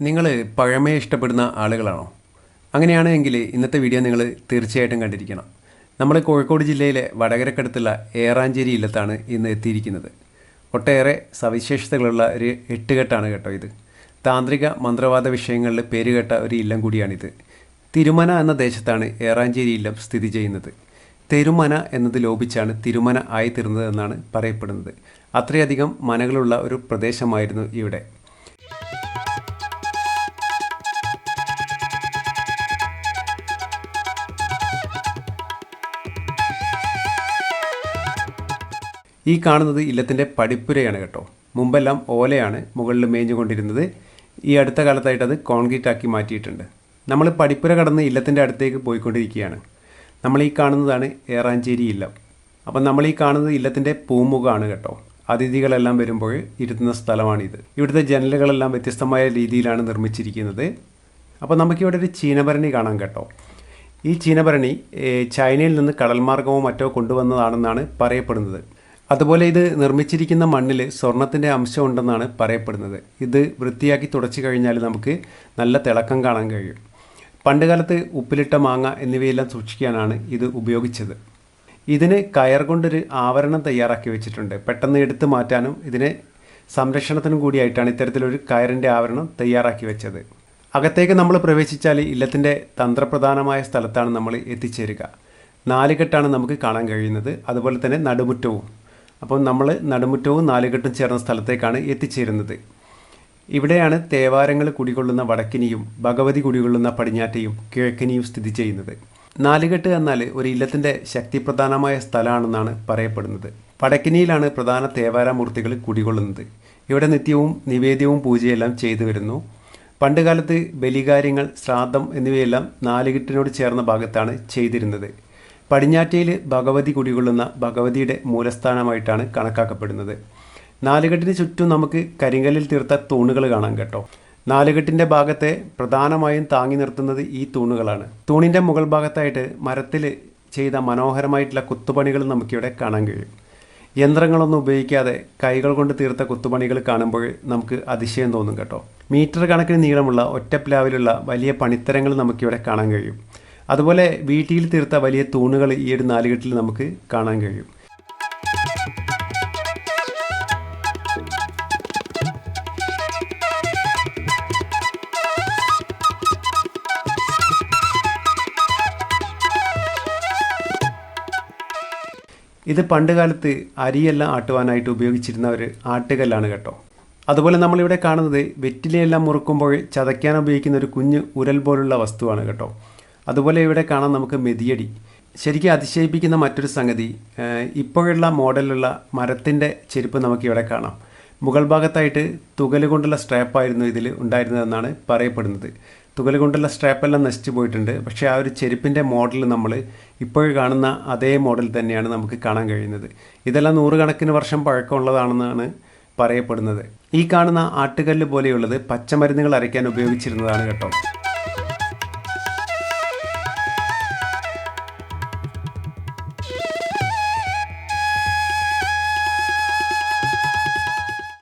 നിങ്ങൾ പഴമയെ ഇഷ്ടപ്പെടുന്ന ആളുകളാണോ? അങ്ങനെയാണെങ്കിൽ ഇന്നത്തെ വീഡിയോ നിങ്ങൾ തീർച്ചയായിട്ടും കണ്ടിരിക്കണം. നമ്മൾ കോഴിക്കോട് ജില്ലയിലെ വടകരക്കടുത്തുള്ള ഏറാഞ്ചേരി ഇല്ലത്താണ് ഇന്ന് എത്തിയിരിക്കുന്നത്. ഒട്ടേറെ സവിശേഷതകളുള്ള ഒരു എട്ടുകെട്ടാണ് കേട്ടോ ഇത്. താന്ത്രിക മന്ത്രവാദ വിഷയങ്ങളിൽ പേരുകേട്ട ഒരു ഇല്ലം കൂടിയാണിത്. തിരുമന എന്ന ദേശത്താണ് ഏറാഞ്ചേരി ഇല്ലം സ്ഥിതി ചെയ്യുന്നത്. തെരുമന എന്നത് ലോപിച്ചാണ് തിരുമന ആയിത്തീർന്നത് എന്നാണ് പറയപ്പെടുന്നത്. അത്രയധികം മനകളുള്ള ഒരു പ്രദേശമായിരുന്നു ഇവിടെ. ഈ കാണുന്നത് ഇല്ലത്തിന്റെ പടിപ്പുരയാണ് കേട്ടോ. മുമ്പെല്ലാം ഓലയാണ് മുകളിൽ മേഞ്ഞുകൊണ്ടിരുന്നത് ഈ അടുത്ത കാലത്തായിട്ട് അത് കോൺക്രീറ്റ് ആക്കി മാറ്റിയിട്ടുണ്ട്. നമ്മൾ പടിപ്പുര കടന്ന് ഇല്ലത്തിന്റെ അടുത്തേക്ക് പോയിക്കൊണ്ടിരിക്കുകയാണ്. നമ്മൾ ഈ കാണുന്നതാണ് ഏറാഞ്ചേരി ഇല്ലം. അപ്പം നമ്മൾ ഈ കാണുന്നത് ഇല്ലത്തിന്റെ പൂമുഖമാണ് കേട്ടോ. അതിഥികളെല്ലാം വരുമ്പോൾ ഇരുത്തുന്ന സ്ഥലമാണിത്. ഇവിടുത്തെ ജനലുകളെല്ലാം വ്യത്യസ്തമായ രീതിയിലാണ് നിർമ്മിച്ചിരിക്കുന്നത്. അപ്പോൾ നമുക്കിവിടെ ഒരു ചീനഭരണി കാണാം കേട്ടോ. ഈ ചീനഭരണി ചൈനയിൽ നിന്ന് കടൽമാർഗമോ മറ്റോ കൊണ്ടുവന്നതാണെന്നാണ് പറയപ്പെടുന്നത്. അതുപോലെ ഇത് നിർമ്മിച്ചിരിക്കുന്ന മണ്ണിൽ സ്വർണത്തിന്റെ അംശം ഉണ്ടെന്നാണ് പറയപ്പെടുന്നത്. ഇത് വൃത്തിയാക്കി തുടച്ചു കഴിഞ്ഞാൽ നമുക്ക് നല്ല തിളക്കം കാണാൻ കഴിയും. പണ്ടുകാലത്ത് ഉപ്പിലിട്ട മാങ്ങ എന്നിവയെല്ലാം സൂക്ഷിക്കാനാണ് ഇത് ഉപയോഗിച്ചത്. ഇതിന് കയർ കൊണ്ടൊരു ആവരണം തയ്യാറാക്കി വെച്ചിട്ടുണ്ട്. പെട്ടെന്ന് എടുത്തു മാറ്റാനും ഇതിനെ സംരക്ഷണത്തിനും കൂടിയായിട്ടാണ് ഇത്തരത്തിലൊരു കയറിന്റെ ആവരണം തയ്യാറാക്കി വെച്ചത്. അകത്തേക്ക് നമ്മൾ പ്രവേശിച്ചാൽ ഇല്ലത്തിന്റെ തന്ത്രപ്രധാനമായ സ്ഥലത്താണ് നമ്മൾ എത്തിച്ചേരുക. നാലുകെട്ടാണ് നമുക്ക് കാണാൻ കഴിയുന്നത്. അതുപോലെ തന്നെ നടുമുറ്റവും. അപ്പോൾ നമ്മൾ നടുമുറ്റവും നാലുകെട്ടും ചേർന്ന സ്ഥലത്തേക്കാണ് എത്തിച്ചേരുന്നത്. ഇവിടെയാണ് തേവാരങ്ങൾ കുടികൊള്ളുന്ന വടക്കിനിയും ഭഗവതി കുടികൊള്ളുന്ന പടിഞ്ഞാറ്റയും കിഴക്കിനിയും സ്ഥിതി ചെയ്യുന്നത്. നാലുകെട്ട് എന്നാൽ ഒരു ഇല്ലത്തിന്റെ ശക്തിപ്രധാനമായ സ്ഥലമാണെന്നാണ് പറയപ്പെടുന്നത്. വടക്കിനിയിലാണ് പ്രധാന തേവാരമൂർത്തികൾ കുടികൊള്ളുന്നത്. ഇവിടെ നിത്യവും നിവേദ്യവും പൂജയെല്ലാം ചെയ്തു വരുന്നു. പണ്ടുകാലത്ത് ബലികാര്യങ്ങൾ ശ്രാദ്ധം എന്നിവയെല്ലാം നാലുകെട്ടിനോട് ചേർന്ന ഭാഗത്താണ് ചെയ്തിരുന്നത്. പടിഞ്ഞാറ്റയിൽ ഭഗവതി കുടികൊള്ളുന്ന ഭഗവതിയുടെ മൂലസ്ഥാനമായിട്ടാണ് കണക്കാക്കപ്പെടുന്നത്. നാലുകെട്ടിന് ചുറ്റും നമുക്ക് കരിങ്കല്ലിൽ തീർത്ത തൂണുകൾ കാണാം കേട്ടോ. നാലുകെട്ടിന്റെ ഭാഗത്തെ പ്രധാനമായും താങ്ങി നിർത്തുന്നത് ഈ തൂണുകളാണ്. തൂണിന്റെ മുകൾ ഭാഗത്തായിട്ട് മരത്തിൽ ചെയ്ത മനോഹരമായിട്ടുള്ള കുത്തുപണികൾ നമുക്കിവിടെ കാണാൻ കഴിയും. യന്ത്രങ്ങളൊന്നും ഉപയോഗിക്കാതെ കൈകൾ കൊണ്ട് തീർത്ത കുത്തുപണികൾ കാണുമ്പോൾ നമുക്ക് അതിശയം തോന്നും കേട്ടോ. മീറ്റർ കണക്കിന് നീളമുള്ള ഒറ്റപ്ലാവിലുള്ള വലിയ പണിത്തരങ്ങൾ നമുക്കിവിടെ കാണാൻ കഴിയും. അതുപോലെ വീട്ടിൽ തീർത്ത വലിയ തൂണുകൾ ഈ ഒരു നാലുകെട്ടിൽ നമുക്ക് കാണാൻ കഴിയും. ഇത് പണ്ടുകാലത്ത് അരിയെല്ലാം ആട്ടുവാനായിട്ട് ഉപയോഗിച്ചിരുന്ന ഒരു ആട്ടുകല്ലാണ് കേട്ടോ. അതുപോലെ നമ്മളിവിടെ കാണുന്നത് വെറ്റിലയെല്ലാം മുറുക്കുമ്പോൾ ചതയ്ക്കാൻ ഉപയോഗിക്കുന്ന ഒരു കുഞ്ഞ് ഉരൽ പോലുള്ള വസ്തുവാണ് കേട്ടോ. അതുപോലെ ഇവിടെ കാണാം നമുക്ക് മെതിയടി. ശരിക്കും അതിശയിപ്പിക്കുന്ന മറ്റൊരു സംഗതി ഇപ്പോഴുള്ള മോഡലുള്ള മരത്തിന്റെ ചെരുപ്പ് നമുക്ക് ഇവിടെ കാണാം. മുഗൾ ഭാഗത്തായിട്ട് തുകൽ കൊണ്ടുള്ള സ്ട്രാപ്പായിരുന്നു ഇതിൽ ഉണ്ടായിരുന്നതെന്നാണ് പറയപ്പെടുന്നത്. തുകൽ കൊണ്ടുള്ള സ്ട്രാപ്പെല്ലാം നശിച്ചു പോയിട്ടുണ്ട്. പക്ഷേ ആ ഒരു ചെരുപ്പിന്റെ മോഡൽ നമ്മൾ ഇപ്പോൾ കാണുന്ന അതേ മോഡൽ തന്നെയാണ് നമുക്ക് കാണാൻ കഴിയുന്നത്. ഇതെല്ലാം നൂറുകണക്കിന് വർഷം പഴക്കമുള്ളതാണെന്നാണ് പറയപ്പെടുന്നത്. ഈ കാണുന്ന ആട്ടുകല്ല് പോലെയുള്ളത് പച്ചമരുന്നുകൾ അരയ്ക്കാൻ ഉപയോഗിച്ചിരുന്നതാണ് കേട്ടോ.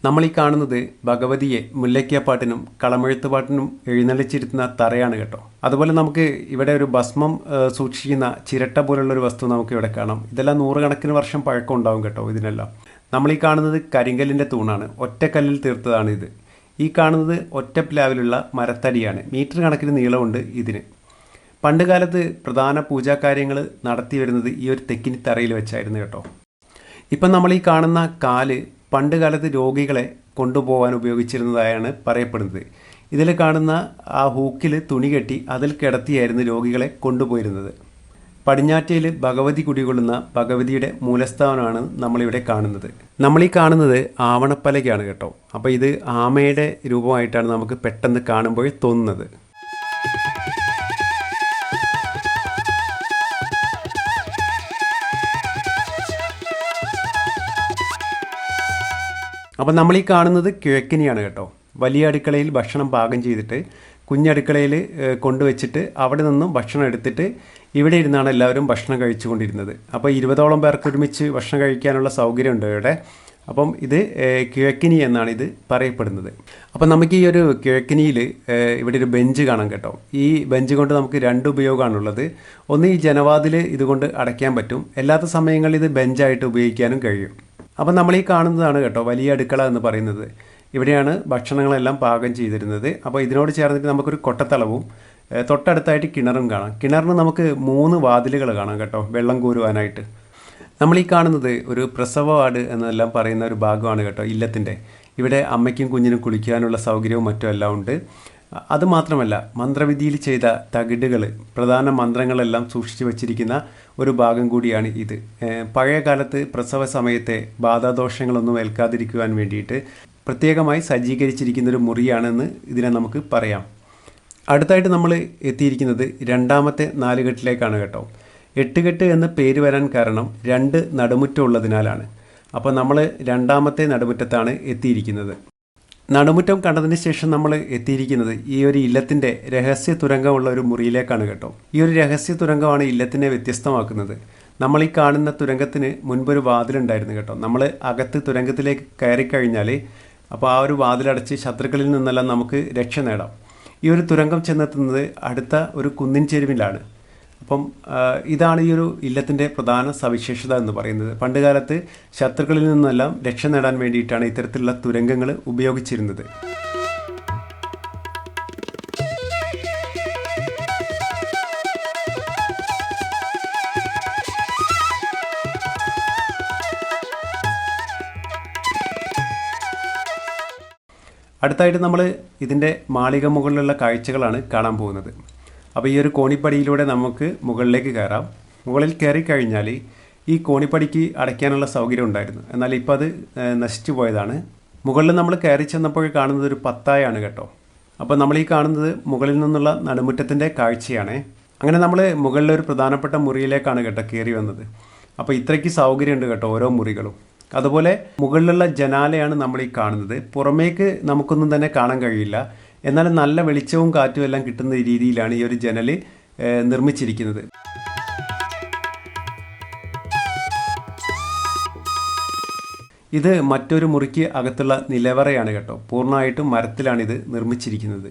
നമ്മൾ ഈ കാണുന്നത് ഭഗവതിയെ മുല്ലയ്ക്കാപ്പാട്ടിനും കളമെഴുത്തുപാട്ടിനും എഴുന്നള്ളിച്ചിരുത്തുന്ന തറയാണ് കേട്ടോ. അതുപോലെ നമുക്ക് ഇവിടെ ഒരു ഭസ്മം സൂക്ഷിക്കുന്ന ചിരട്ട പോലുള്ള ഒരു വസ്തു നമുക്ക് ഇവിടെ കാണാം. ഇതെല്ലാം നൂറുകണക്കിന് വർഷം പഴക്കം ഉണ്ടാവും കേട്ടോ ഇതിനെല്ലാം. നമ്മൾ ഈ കാണുന്നത് കരിങ്കല്ലിന്റെ തൂണാണ്. ഒറ്റക്കല്ലിൽ തീർത്തതാണ് ഇത്. ഈ കാണുന്നത് ഒറ്റ പ്ലാവിലുള്ള മരത്തടിയാണ്. മീറ്റർ കണക്കിന് നീളമുണ്ട് ഇതിന്. പണ്ട് കാലത്ത് പ്രധാന പൂജാകാര്യങ്ങൾ നടത്തി വരുന്നത് ഈ ഒരു തെക്കിനി തറയിൽ വെച്ചായിരുന്നു കേട്ടോ. ഇപ്പം നമ്മൾ ഈ കാണുന്ന കാൽ പണ്ട് കാലത്ത് രോഗികളെ കൊണ്ടുപോകാൻ ഉപയോഗിച്ചിരുന്നതായാണ് പറയപ്പെടുന്നത്. ഇതിൽ കാണുന്ന ആ ഹൂക്കിൽ തുണി കെട്ടി അതിൽ കിടത്തിയായിരുന്നു രോഗികളെ കൊണ്ടുപോയിരുന്നത്. പടിഞ്ഞാറ്റയിൽ ഭഗവതി കുടികൊള്ളുന്ന ഭഗവതിയുടെ മൂലസ്ഥാനമാണ് നമ്മളിവിടെ കാണുന്നത്. നമ്മൾ ഈ കാണുന്നത് ആവണപ്പലകയാണ് കേട്ടോ. അപ്പോൾ ഇത് ആമയുടെ രൂപമായിട്ടാണ് നമുക്ക് പെട്ടെന്ന് കാണുമ്പോൾ തോന്നുന്നത്. അപ്പം നമ്മൾ ഈ കാണുന്നത് കിഴക്കിനിയാണ് കേട്ടോ. വലിയ അടുക്കളയിൽ ഭക്ഷണം പാകം ചെയ്തിട്ട് കുഞ്ഞടുക്കളയിൽ കൊണ്ടുവച്ചിട്ട് അവിടെ നിന്നും ഭക്ഷണം എടുത്തിട്ട് ഇവിടെ ഇരുന്നാണ് എല്ലാവരും ഭക്ഷണം കഴിച്ചുകൊണ്ടിരുന്നത്. അപ്പോൾ ഇരുപതോളം പേർക്ക് ഒരുമിച്ച് ഭക്ഷണം കഴിക്കാനുള്ള സൗകര്യമുണ്ട് ഇവിടെ. അപ്പം ഇത് കിഴക്കിനി എന്നാണ് ഇത് പറയപ്പെടുന്നത്. അപ്പം നമുക്ക് ഈ ഒരു കിഴക്കിനിയിൽ ഇവിടെ ഒരു ബെഞ്ച് കാണാം കേട്ടോ. ഈ ബെഞ്ച് കൊണ്ട് നമുക്ക് രണ്ട് ഉപയോഗമാണുള്ളത് ഒന്ന് ഈ ജനവാതിൽ ഇതുകൊണ്ട് അടയ്ക്കാൻ പറ്റും. അല്ലാത്ത സമയങ്ങളിൽ ഇത് ബെഞ്ചായിട്ട് ഉപയോഗിക്കാനും കഴിയും. അപ്പം നമ്മൾ ഈ കാണുന്നതാണ് കേട്ടോ വലിയ അടുക്കള എന്ന് പറയുന്നത്. ഇവിടെയാണ് ഭക്ഷണങ്ങളെല്ലാം പാകം ചെയ്തിരുന്നത്. അപ്പോൾ ഇതിനോട് ചേർന്നിട്ട് നമുക്കൊരു കൊട്ടത്തളവും തൊട്ടടുത്തായിട്ട് കിണറും കാണാം. കിണറിന് നമുക്ക് മൂന്ന് വാതിലുകൾ കാണാം കേട്ടോ വെള്ളം കോരുവാനായിട്ട്. നമ്മൾ ഈ കാണുന്നത് ഒരു പ്രസവ വാർഡ് എന്നെല്ലാം പറയുന്ന ഒരു ഭാഗമാണ് കേട്ടോ ഇല്ലത്തിന്റെ. ഇവിടെ അമ്മയ്ക്കും കുഞ്ഞിനും കുളിക്കാനുള്ള സൗകര്യവും മറ്റും എല്ലാം ഉണ്ട്. അത് മാത്രമല്ല മന്ത്രവിധിയിൽ ചെയ്ത തകിടുകൾ പ്രധാന മന്ത്രങ്ങളെല്ലാം സൂക്ഷിച്ചു വച്ചിരിക്കുന്ന ഒരു ഭാഗം കൂടിയാണ് ഇത്. പഴയ കാലത്ത് പ്രസവ സമയത്തെ ബാധാദോഷങ്ങളൊന്നും ഏൽക്കാതിരിക്കുവാൻ വേണ്ടിയിട്ട് പ്രത്യേകമായി സജ്ജീകരിച്ചിരിക്കുന്ന ഒരു മുറിയാണെന്ന് ഇതിനെ നമുക്ക് പറയാം. അടുത്തായിട്ട് നമ്മൾ എത്തിയിരിക്കുന്നത് രണ്ടാമത്തെ നാലുകെട്ടിലേക്കാണ് കേട്ടോ. എട്ടുകെട്ട് എന്ന് പേര് വരാൻ കാരണം രണ്ട് നടുമുറ്റമുള്ളതിനാലാണ് അപ്പോൾ നമ്മൾ രണ്ടാമത്തെ നടുമുറ്റത്താണ് എത്തിയിരിക്കുന്നത്. നടുമുറ്റം കണ്ടതിന് ശേഷം നമ്മൾ എത്തിയിരിക്കുന്നത് ഈ ഒരു ഇല്ലത്തിന്റെ രഹസ്യ തുരങ്കമുള്ള ഒരു മുറിയിലേക്കാണ് കേട്ടോ. ഈ ഒരു രഹസ്യ തുരങ്കമാണ് ഇല്ലത്തിനെ വ്യത്യസ്തമാക്കുന്നത്. നമ്മൾ ഈ കാണുന്ന തുരങ്കത്തിന് മുൻപൊരു വാതിലുണ്ടായിരുന്നു കേട്ടോ. നമ്മൾ അകത്ത് തുരങ്കത്തിലേക്ക് കയറി കഴിഞ്ഞാൽ അപ്പോൾ ആ ഒരു വാതിലടച്ച് ശത്രുക്കളിൽ നിന്നെല്ലാം നമുക്ക് രക്ഷ നേടാം. ഈ ഒരു തുരങ്കം ചെന്നെത്തുന്നത് അടുത്ത ഒരു കുന്നിൻ ചെരുവിലാണ്. അപ്പം ഇതാണ് ഈ ഒരു ഇല്ലത്തിന്റെ പ്രധാന സവിശേഷത എന്ന് പറയുന്നത്. പണ്ടുകാലത്ത് ശത്രുക്കളിൽ നിന്നെല്ലാം രക്ഷ നേടാൻ വേണ്ടിയിട്ടാണ് ഇത്തരത്തിലുള്ള തുരങ്കങ്ങൾ ഉപയോഗിച്ചിരുന്നത്. അടുത്തായിട്ട് നമ്മൾ ഇതിന്റെ മാളിക മുകളിലുള്ള കാഴ്ചകളാണ് കാണാൻ പോകുന്നത്. അപ്പോൾ ഈ ഒരു കോണിപ്പടിയിലൂടെ നമുക്ക് മുകളിലേക്ക് കയറാം. മുകളിൽ കയറി കഴിഞ്ഞാൽ ഈ കോണിപ്പടിക്ക് അടയ്ക്കാനുള്ള സൗകര്യം ഉണ്ടായിരുന്നു. എന്നാൽ ഇപ്പോൾ അത് നശിച്ചു പോയതാണ്. മുകളിൽ നമ്മൾ കയറി ചെന്നപ്പോൾ കാണുന്നത് ഒരു പത്തായാണ് കേട്ടോ. അപ്പോൾ നമ്മൾ ഈ കാണുന്നത് മുകളിൽ നിന്നുള്ള നടുമുറ്റത്തിന്റെ കാഴ്ചയാണ്. അങ്ങനെ നമ്മൾ മുകളിലെ ഒരു പ്രധാനപ്പെട്ട മുറിയിലേക്കാണ് കേട്ടോ കയറി വന്നത്. അപ്പോൾ ഇത്രയ്ക്ക് സൗകര്യമുണ്ട് കേട്ടോ ഓരോ മുറികളും. അതുപോലെ മുകളിലുള്ള ജനാലയാണ് നമ്മൾ ഈ കാണുന്നത്. പുറമേക്ക് നമുക്കൊന്നും തന്നെ കാണാൻ കഴിയില്ല. എന്നാലും നല്ല വെളിച്ചവും കാറ്റും എല്ലാം കിട്ടുന്ന രീതിയിലാണ് ഈ ഒരു ജനൽ നിർമ്മിച്ചിരിക്കുന്നത്. ഇത് മറ്റൊരു മുറിക്ക് അകത്തുള്ള നിലവറയാണ് കേട്ടോ. പൂർണമായിട്ടും മരത്തിലാണ് ഇത് നിർമ്മിച്ചിരിക്കുന്നത്.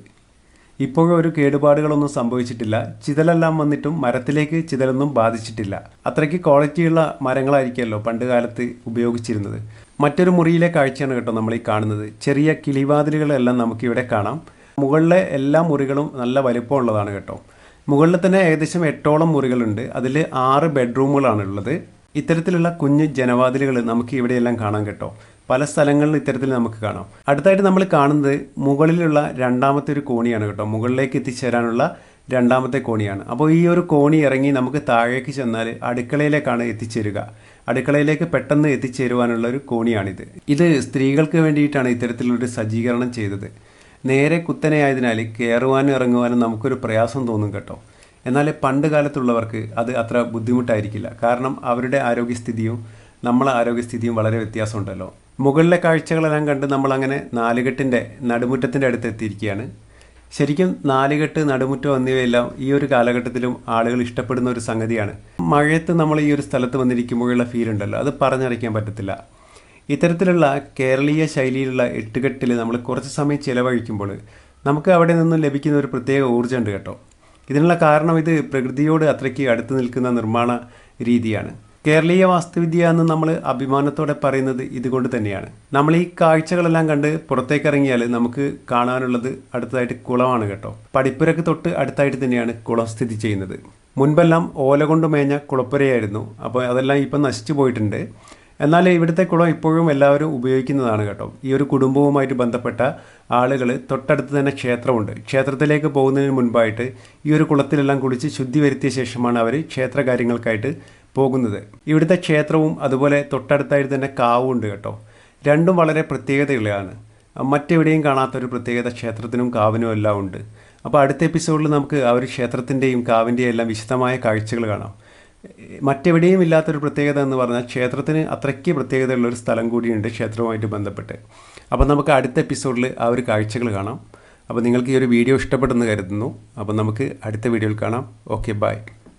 ഇപ്പോഴും ഒരു കേടുപാടുകളൊന്നും സംഭവിച്ചിട്ടില്ല. ചിതലെല്ലാം വന്നിട്ടും മരത്തിലേക്ക് ചിതലൊന്നും ബാധിച്ചിട്ടില്ല. അത്രയ്ക്ക് ക്വാളിറ്റിയുള്ള മരങ്ങളായിരിക്കുമല്ലോ പണ്ട് കാലത്ത് ഉപയോഗിച്ചിരുന്നത്. മറ്റൊരു മുറിയിലെ കാഴ്ചയാണ് കേട്ടോ നമ്മൾ ഈ കാണുന്നത്. ചെറിയ കിളിവാതിലുകളെല്ലാം നമുക്കിവിടെ കാണാം. മുകളിലെ എല്ലാ മുറികളും നല്ല വലിപ്പമുള്ളതാണ് കേട്ടോ. മുകളിൽ തന്നെ ഏകദേശം എട്ടോളം മുറികളുണ്ട്. അതിൽ ആറ് ബെഡ്റൂമുകളാണ് ഉള്ളത് ഇത്തരത്തിലുള്ള കുഞ്ഞ് ജനവാതിലുകൾ നമുക്ക് ഇവിടെയെല്ലാം കാണാം കേട്ടോ. പല സ്ഥലങ്ങളിൽ ഇത്തരത്തിൽ നമുക്ക് കാണാം. അടുത്തായിട്ട് നമ്മൾ കാണുന്നത് മുകളിലുള്ള രണ്ടാമത്തെ ഒരു കോണിയാണ് കേട്ടോ. മുകളിലേക്ക് എത്തിച്ചേരാനുള്ള രണ്ടാമത്തെ കോണിയാണ്. അപ്പോൾ ഈ ഒരു കോണി ഇറങ്ങി നമുക്ക് താഴേക്ക് ചെന്നാൽ അടുക്കളയിലേക്കാണ് എത്തിച്ചേരുക. അടുക്കളയിലേക്ക് പെട്ടെന്ന് എത്തിച്ചേരുവാനുള്ള ഒരു കോണിയാണിത്. ഇത് സ്ത്രീകൾക്ക് വേണ്ടിയിട്ടാണ് ഇത്തരത്തിലുള്ളൊരു സജ്ജീകരണം ചെയ്തത്. നേരെ കുത്തനെയായതിനാൽ കയറുവാനും ഇറങ്ങുവാനും നമുക്കൊരു പ്രയാസം തോന്നും കേട്ടോ. എന്നാൽ പണ്ട് കാലത്തുള്ളവർക്ക് അത് അത്ര ബുദ്ധിമുട്ടായിരിക്കില്ല. കാരണം അവരുടെ ആരോഗ്യസ്ഥിതിയും നമ്മളെ ആരോഗ്യസ്ഥിതിയും വളരെ വ്യത്യാസമുണ്ടല്ലോ. മുകളിലെ കാഴ്ചകളെല്ലാം കണ്ട് നമ്മളങ്ങനെ നാലുകെട്ടിന്റെ നടുമുറ്റത്തിന്റെ അടുത്ത് എത്തിയിരിക്കുകയാണ് ശരിക്കും നാലുകെട്ട് നടുമുറ്റം എന്നിവയെല്ലാം ഈ ഒരു കാലഘട്ടത്തിലും ആളുകൾ ഇഷ്ടപ്പെടുന്ന ഒരു സംഗതിയാണ്. മഴയത്ത് നമ്മൾ ഈ ഒരു സ്ഥലത്ത് വന്നിരിക്കുമ്പോഴുള്ള ഫീൽ ഉണ്ടല്ലോ. അത് പറഞ്ഞറിയിക്കാൻ പറ്റത്തില്ല. ഇത്തരത്തിലുള്ള കേരളീയ ശൈലിയിലുള്ള എട്ടുകെട്ടിൽ നമ്മൾ കുറച്ച് സമയം ചിലവഴിക്കുമ്പോൾ നമുക്ക് അവിടെ നിന്നും ലഭിക്കുന്ന ഒരു പ്രത്യേക ഊർജമുണ്ട് കേട്ടോ. ഇതിനുള്ള കാരണം ഇത് പ്രകൃതിയോട് അത്രയ്ക്ക് അടുത്ത് നിൽക്കുന്ന നിർമ്മാണ രീതിയാണ്. കേരളീയ വാസ്തുവിദ്യ എന്ന് നമ്മൾ അഭിമാനത്തോടെ പറയുന്നത് ഇതുകൊണ്ട് തന്നെയാണ്. നമ്മൾ ഈ കാഴ്ചകളെല്ലാം കണ്ട് പുറത്തേക്ക് ഇറങ്ങിയാൽ നമുക്ക് കാണാനുള്ളത് അടുത്തതായിട്ട് കുളമാണ് കേട്ടോ. പടിപ്പുരക്ക് തൊട്ട് അടുത്തായിട്ട് തന്നെയാണ് കുളം സ്ഥിതി ചെയ്യുന്നത്. മുൻപെല്ലാം ഓല കൊണ്ട് മേഞ്ഞ കുളപ്പുരയായിരുന്നു. അപ്പോൾ അതെല്ലാം ഇപ്പം നശിച്ചു പോയിട്ടുണ്ട്. എന്നാൽ ഇവിടുത്തെ കുളം ഇപ്പോഴും എല്ലാവരും ഉപയോഗിക്കുന്നതാണ് കേട്ടോ. ഈ ഒരു കുടുംബവുമായിട്ട് ബന്ധപ്പെട്ട ആളുകൾ തൊട്ടടുത്ത് തന്നെ ക്ഷേത്രമുണ്ട്. ക്ഷേത്രത്തിലേക്ക് പോകുന്നതിന് മുൻപായിട്ട് ഈ ഒരു കുളത്തിലെല്ലാം കുളിച്ച് ശുദ്ധി വരുത്തിയ ശേഷമാണ് അവർ ക്ഷേത്ര കാര്യങ്ങൾക്കായിട്ട് പോകുന്നത്. ഇവിടുത്തെ ക്ഷേത്രവും അതുപോലെ തൊട്ടടുത്തായിട്ട് തന്നെ കാവും ഉണ്ട് കേട്ടോ. രണ്ടും വളരെ പ്രത്യേകതകളാണ് മറ്റെവിടെയും കാണാത്തൊരു പ്രത്യേകത ക്ഷേത്രത്തിനും കാവിനും എല്ലാം ഉണ്ട്. അപ്പോൾ അടുത്ത എപ്പിസോഡിൽ നമുക്ക് ആ ഒരു ക്ഷേത്രത്തിന്റെയും കാവിന്റെയും എല്ലാം വിശദമായ കാഴ്ചകൾ കാണാം. മറ്റെവിടെയും ഇല്ലാത്തൊരു പ്രത്യേകത എന്ന് പറഞ്ഞാൽ ക്ഷേത്രത്തിന് അത്രയ്ക്ക് പ്രത്യേകതയുള്ള ഒരു സ്ഥലം കൂടിയുണ്ട് ക്ഷേത്രവുമായിട്ട് ബന്ധപ്പെട്ട്. അപ്പോൾ നമുക്ക് അടുത്ത എപ്പിസോഡിൽ ആ ഒരു കാഴ്ചകൾ കാണാം. അപ്പോൾ നിങ്ങൾക്ക് ഈ ഒരു വീഡിയോ ഇഷ്ടപ്പെടുന്നു കരുതുന്നു. അപ്പോൾ നമുക്ക് അടുത്ത വീഡിയോയിൽ കാണാം. Okay bye.